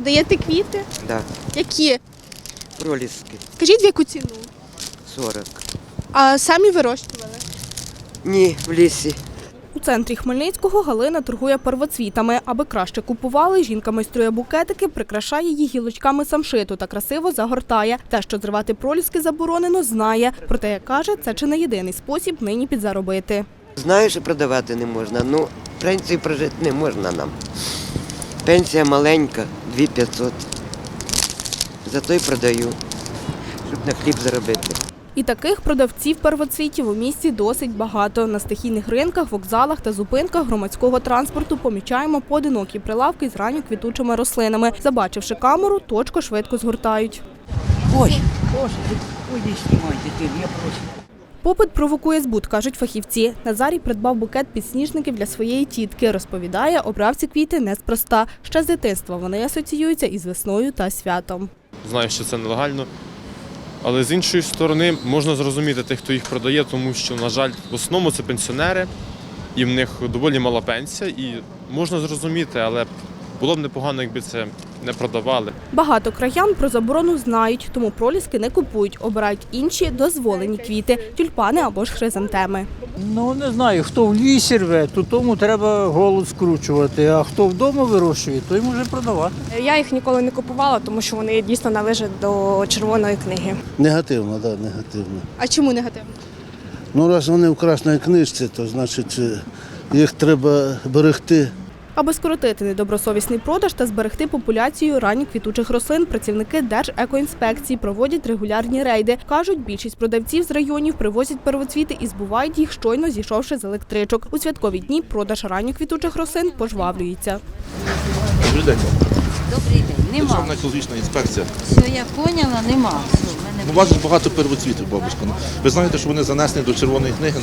Продаєте квіти? Да, Які? проліски Скажіть, в яку ціну? 40. А самі вирощували? Ні, в лісі. У центрі Хмельницького Галина торгує первоцвітами. Аби краще купували, жінка майструє букетики, прикрашає їх гілочками самшиту та красиво загортає. Те, що зривати проліски заборонено, знає. Проте, як каже, це чи не єдиний спосіб нині підзаробити. Знаю, що продавати не можна. Ну, пенсії прожити не можна нам. Пенсія маленька, 2500. Зато й продаю, щоб на хліб заробити. І таких продавців первоцвітів у місті досить багато. На стихійних ринках, вокзалах та зупинках громадського транспорту помічаємо поодинокі прилавки з ранньо квітучими рослинами. Забачивши камеру, точко швидко згортають. Ой, Боже, ой, не знімайте я прошу. Попит провокує збут, кажуть фахівці. Назарій придбав букет підсніжників для своєї тітки. Розповідає, обрав ці квіти неспроста. Ще з дитинства вони асоціюються із весною та святом. Знаю, що це нелегально. Але з іншої сторони можна зрозуміти тих, хто їх продає, тому що, на жаль, в основному це пенсіонери, і в них доволі мала пенсія, і можна зрозуміти, але було б непогано, якби це не продавали. Багато краян про заборону знають, тому проліски не купують, обирають інші дозволені квіти тюльпани або ж хризантеми. Ну не знаю, хто в лісі рве, то тому треба голод скручувати, а хто вдома вирощує, той може продавати. Я їх ніколи не купувала, тому що вони дійсно належать до червоної книги. Негативно, так, да, негативно. А чому негативно? Ну, раз вони в красній книжці, то значить е, їх треба берегти. Аби скоротити недобросовісний продаж та зберегти популяцію ранньоквітучих рослин, працівники Держекоінспекції проводять регулярні рейди. Кажуть, більшість продавців з районів привозять первоцвіти і збувають їх щойно зійшовши з електричок. У святкові дні продаж ранньоквітучих рослин пожвавлюється. Добрий день. Добрий день, нема. Державна екологічна інспекція. Все, я поняла, нема. Мене Ну, у вас ж багато первоцвітів, бабушка. Ну, ви знаєте, що вони занесені до червоної книги,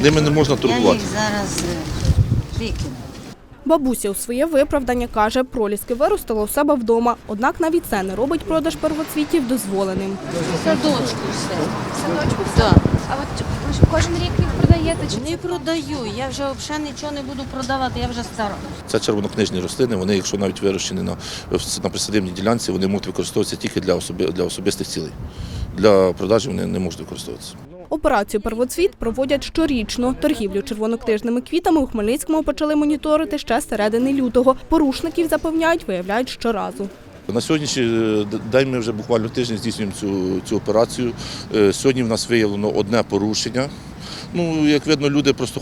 ними не можна я їх зараз е, викину. Бабуся у своє виправдання каже, проліски виростила у себе вдома. Однак навіть це не робить продаж первоцвітів дозволеним. Садочку все. Садочку Так. А от ви кожен рік їх продаєте чи Не продаю, я вже взагалі нічого не буду продавати, я вже стара. Це червонокнижні рослини, вони, якщо навіть вирощені на, на присадибній ділянці, вони можуть використовуватися тільки для, особи, для особистих цілей. Для продажі вони не можуть використовуватися. Операцію первоцвіт проводять щорічно. Торгівлю червонокнижними квітами у Хмельницькому почали моніторити ще з середини лютого. Порушників запевняють, виявляють щоразу. На сьогоднішній е, день ми вже буквально тиждень здійснюємо цю, цю операцію. Е, Сьогодні в нас виявлено одне порушення. Ну, як видно, люди просто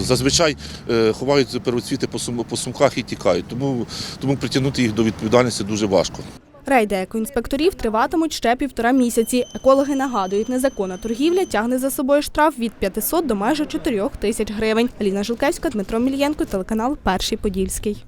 зазвичай е, ховають первоцвіти по сумках і тікають. Тому, тому притягнути їх до відповідальності дуже важко. Рейди екоінспекторів триватимуть ще півтора місяці. Екологи нагадують, незаконна торгівля тягне за собою штраф від 500 до майже 4 тисяч гривень. Аліна Жилкевська, Дмитро Мільєнко, телеканал Перший Подільський.